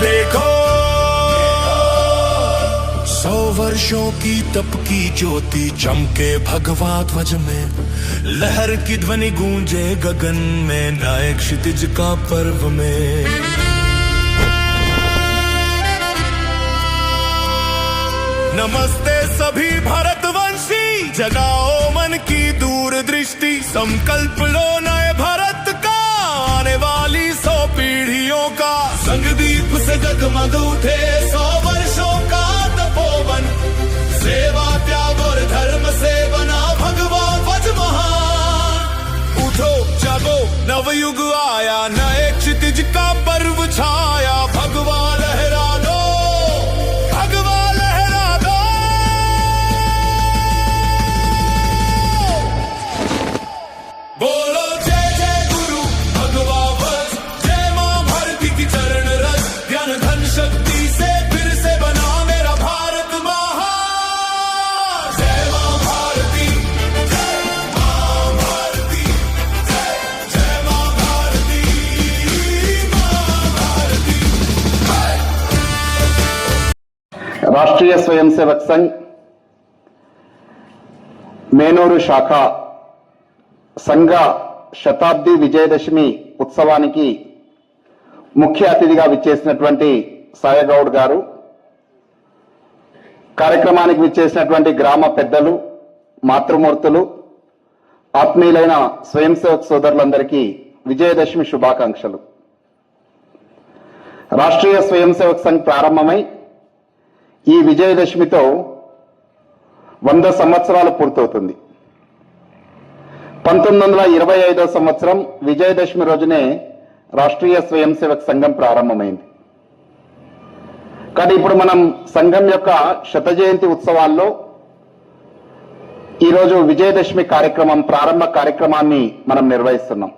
देखो। सौ वर्षों की तप की ज्योति चमके भगवा ध्वज में। लहर की ध्वनि गूंजे गगन में, नायक क्षितिज का पर्व में। नमस्ते सभी भारतवंशी, जगाओ मन की दूर दृष्टि संकल्प लो नए जगमग उठे सौ वर्षों का तपोवन। सेवा त्याग और धर्म से बना भगवा ध्वज महान उठो, जागो, नवयुग आया, नए क्षितिज का पर्व छाया। भगवा రాష్ట్రీయ స్వయం సేవక్ సంఘ్ మేనూరు శాఖ సంఘ శతాబ్ది విజయదశమి ఉత్సవానికి ముఖ్య అతిథిగా విచ్చేసినటువంటి సాయగౌడ్ గారు కార్యక్రమానికి విచ్చేసినటువంటి గ్రామ పెద్దలు మాతృమూర్తులు ఆత్మీయులైన స్వయం సేవక్ సోదరులందరికీ విజయదశమి శుభాకాంక్షలు. రాష్ట్రీయ స్వయం సేవక్ సంఘ్ ప్రారంభమై ఈ విజయదశమితో వంద సంవత్సరాలు పూర్తవుతుంది. పంతొమ్మిది వందల ఇరవై ఐదో సంవత్సరం విజయదశమి రోజునే రాష్ట్రీయ స్వయం సేవక్ సంఘం ప్రారంభమైంది. కానీ ఇప్పుడు మనం సంఘం యొక్క శత జయంతి ఉత్సవాల్లో ఈరోజు విజయదశమి కార్యక్రమం ప్రారంభ కార్యక్రమాన్ని మనం నిర్వహిస్తున్నాం.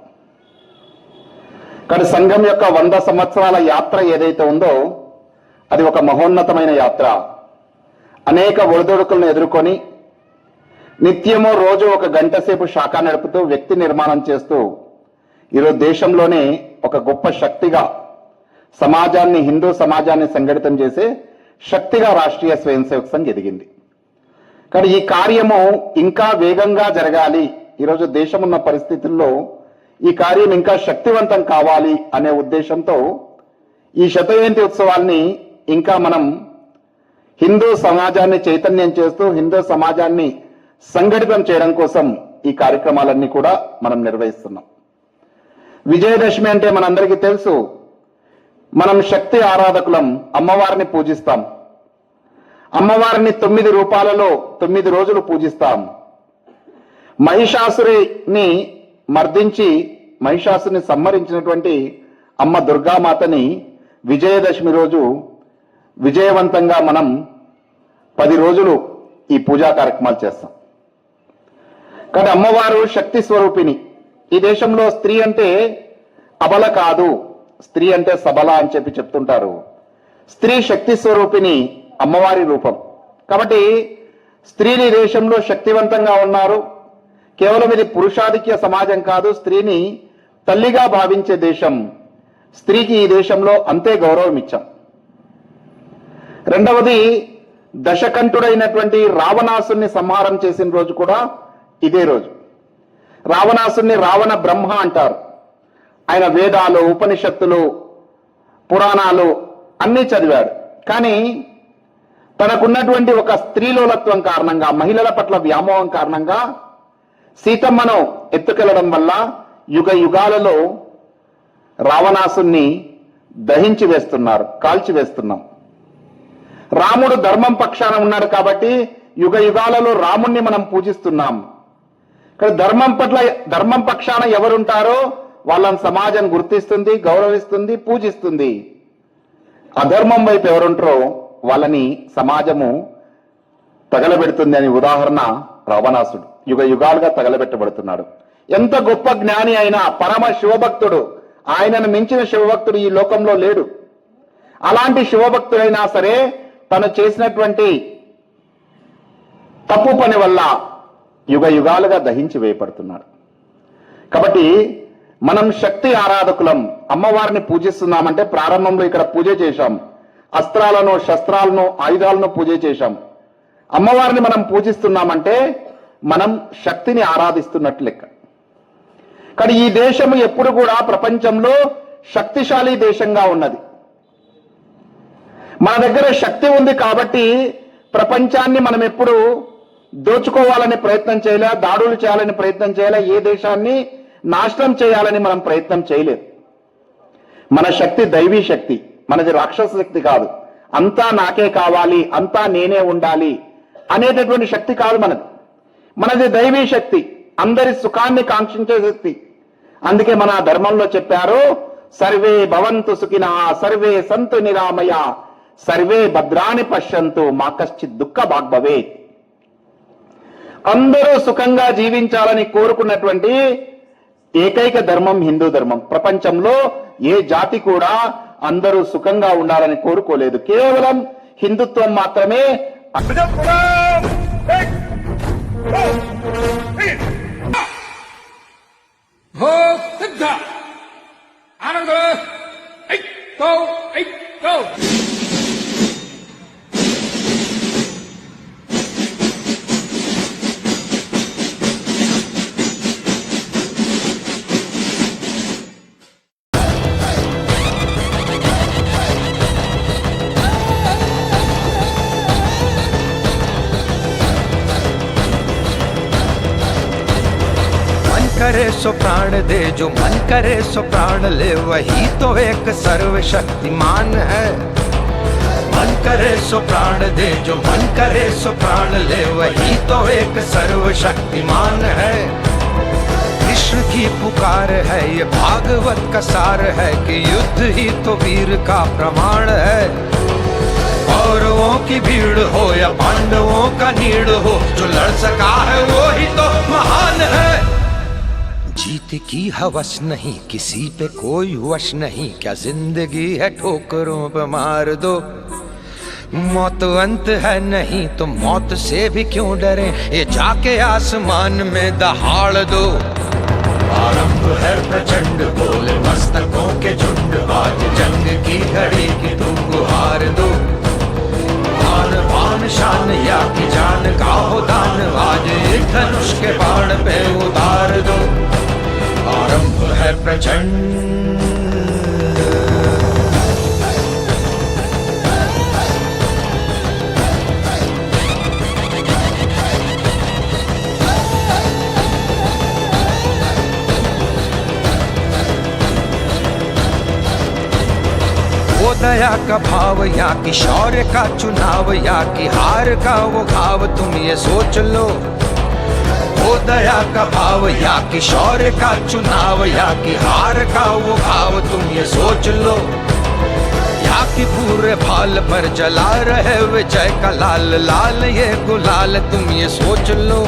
కానీ సంఘం యొక్క వంద సంవత్సరాల యాత్ర ఏదైతే ఉందో అది ఒక మహోన్నతమైన యాత్ర. అనేక ఒడిదొడుకులను ఎదుర్కొని నిత్యము రోజు ఒక గంట సేపు శాఖ నడుపుతూ వ్యక్తి నిర్మాణం చేస్తూ ఈరోజు దేశంలోనే ఒక గొప్ప శక్తిగా సమాజాన్ని హిందూ సమాజాన్ని సంఘటితం చేసే శక్తిగా రాష్ట్రీయ స్వయం సేవక సంఘ్ ఎదిగింది. కానీ ఈ కార్యము ఇంకా వేగంగా జరగాలి. ఈరోజు దేశం ఉన్న పరిస్థితుల్లో ఈ కార్యం ఇంకా శక్తివంతం కావాలి అనే ఉద్దేశంతో ఈ శతజయంతి ఉత్సవాల్ని ఇంకా మనం హిందూ సమాజాన్ని చైతన్యం చేస్తూ హిందూ సమాజాన్ని సంఘటితం చేయడం కోసం ఈ కార్యక్రమాలన్నీ కూడా మనం నిర్వహిస్తున్నాం. విజయదశమి అంటే మనందరికీ తెలుసు. మనం శక్తి ఆరాధకులం అమ్మవారిని పూజిస్తాం. అమ్మవారిని తొమ్మిది రూపాలలో తొమ్మిది రోజులు పూజిస్తాం. మహిషాసురిని మర్దించి మహిషాసుని సంహరించినటువంటి అమ్మ దుర్గామాతని విజయదశమి రోజు విజయవంతంగా మనం పది రోజులు ఈ పూజా కార్యక్రమాలు చేస్తాం. కానీ అమ్మవారు శక్తి స్వరూపిణి. ఈ దేశంలో స్త్రీ అంటే అబల కాదు. స్త్రీ అంటే సబల అని చెప్పి చెప్తుంటారు. స్త్రీ శక్తి స్వరూపిణి అమ్మవారి రూపం. కాబట్టి స్త్రీని దేశంలో శక్తివంతంగా ఉన్నారు. కేవలం ఇది పురుషాధిక్య సమాజం కాదు. స్త్రీని తల్లిగా భావించే దేశం. స్త్రీకి ఈ దేశంలో అంతే గౌరవం ఇచ్చాం. రెండవది దశకంఠుడైనటువంటి రావణాసుని సంహారం చేసిన రోజు కూడా ఇదే రోజు. రావణాసుని రావణ బ్రహ్మ అంటారు. ఆయన వేదాలు ఉపనిషత్తులు పురాణాలు అన్నీ చదివాడు. కానీ తనకున్నటువంటి ఒక స్త్రీలోలత్వం కారణంగా మహిళల పట్ల వ్యామోహం కారణంగా సీతమ్మను ఎత్తుకెళ్ళడం వల్ల యుగ యుగాలలో రావణాసుని దహించి వేస్తున్నారు కాల్చి వేస్తున్నాం. రాముడు ధర్మం పక్షాన ఉన్నాడు కాబట్టి యుగ యుగాలలో రాముణ్ణి మనం పూజిస్తున్నాం. కానీ ధర్మం పట్ల ధర్మం పక్షాన ఎవరుంటారో వాళ్ళని సమాజం గుర్తిస్తుంది గౌరవిస్తుంది పూజిస్తుంది. అధర్మం వైపు ఎవరుంటారో వాళ్ళని సమాజము తగలబెడుతుంది అని ఉదాహరణ రావణాసుడు. యుగ యుగాలుగా తగలబెట్టబడుతున్నాడు. ఎంత గొప్ప జ్ఞాని అయినా పరమ శివభక్తుడు ఆయనను మించిన శివభక్తుడు ఈ లోకంలో లేడు. అలాంటి శివభక్తుడైనా సరే తను చేసినటువంటి తప్పు పని వల్ల యుగ యుగాలుగా దహించి వేయపడుతున్నాడు కాబట్టి మనం శక్తి ఆరాధకులం అమ్మవారిని పూజిస్తున్నామంటే ప్రారంభంలో ఇక్కడ పూజ చేశాం. అస్త్రాలను శస్త్రాలను ఆయుధాలను పూజ చేశాం. అమ్మవారిని మనం పూజిస్తున్నామంటే మనం శక్తిని ఆరాధిస్తున్నట్లు లెక్క. కానీ ఈ దేశము ఎప్పుడు కూడా ప్రపంచంలో శక్తిశాలి దేశంగా ఉన్నది. మన దగ్గర శక్తి ఉంది కాబట్టి ప్రపంచాన్ని మనం ఎప్పుడు దోచుకోవాలని ప్రయత్నం చేయలే దాడులు చేయాలని ప్రయత్నం చేయలే ఏ దేశాన్ని నాశనం చేయాలని మనం ప్రయత్నం చేయలేదు. మన శక్తి దైవీ శక్తి మనది రాక్షస శక్తి కాదు. అంతా నాకే కావాలి అంతా నేనే ఉండాలి అనేటటువంటి శక్తి కాదు మనది. మనది దైవీ శక్తి అందరి సుఖాన్ని కాంక్షించే శక్తి. అందుకే మన ధర్మంలో చెప్పారు సర్వే భవంతు సుఖిన సర్వే సంతు నిరామయ. సర్వే భద్రాని పశ్యంతు మా కశ్చిత్ దుఃఖ భాగ్భవే అందరూ సుఖంగా జీవించాలని కోరుకున్నటువంటి ఏకైక ధర్మం హిందూ ధర్మం. ప్రపంచంలో ఏ జాతి కూడా అందరూ సుఖంగా ఉండాలని కోరుకోలేదు. కేవలం హిందుత్వం మాత్రమే ఆనంద सो प्राण दे, जो मन करे सो प्राण ले। वही तो एक सर्वशक्तिमान है। मन करे सो प्राण दे, जो मन करे सो प्राण ले। वही तो एक सर्वशक्तिमान है। कृष्ण की पुकार है, ये भागवत का सार है कि युद्ध ही तो वीर का प्रमाण है। कौरवों की भीड़ हो या पांडवों का नीड़ हो, जो लड़ सका है वो ही तो जीत की हवस नहीं, किसी पे कोई वश नहीं। क्या ज़िंदगी है ठोकरों पे मार दो। मौत अंत है नहीं तो मौत से भी क्यों डरे? ये जाके आसमान में दहाड़ दो। आरंभ है प्रचंड, बोले मस्तकों के झुंड। आज जंग की घड़ी की तुम गुहार दो। आन पान शान या की जान का हो दान। आज धनुष के बाण पे वो दया का भाव, या कि शौर्य का चुनाव, या कि हार का वो घाव तुम ये सोच लो। वो दया का भाव, या कि शौर्य का चुनाव, या कि हार का वो भाव, तुम ये सोच लो। या कि पूरे भाल पर जला रहे विजय का लाल लाल ये गुलाल, तुम ये सोच लो।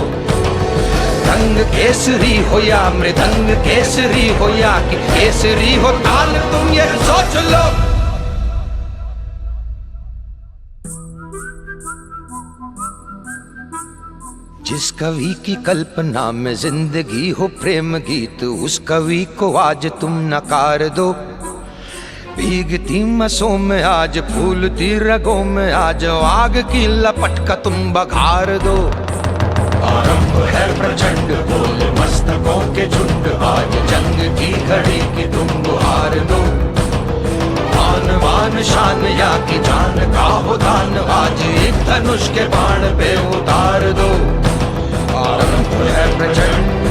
रंग केसरी हो या मृदंग केसरी हो, या कि केसरी हो, ताल तुम ये सोच लो। जिस कवि की कल्पना में ज़िंदगी हो प्रेम गीत, उस कवि को आज तुम नकार दो। भीगती मसों में आज, फूलती रगों में आज, आग की लपट का तुम बघार दो। आरंभ है प्रचंड बोल मस्तकों के झुंड, आज जंग की घड़ी की तुम गुहार दो। आन वान शान, या की जान का हो दान, आज एक धनुष के बाण पे उतार दो। भारत पुनः प्रचंड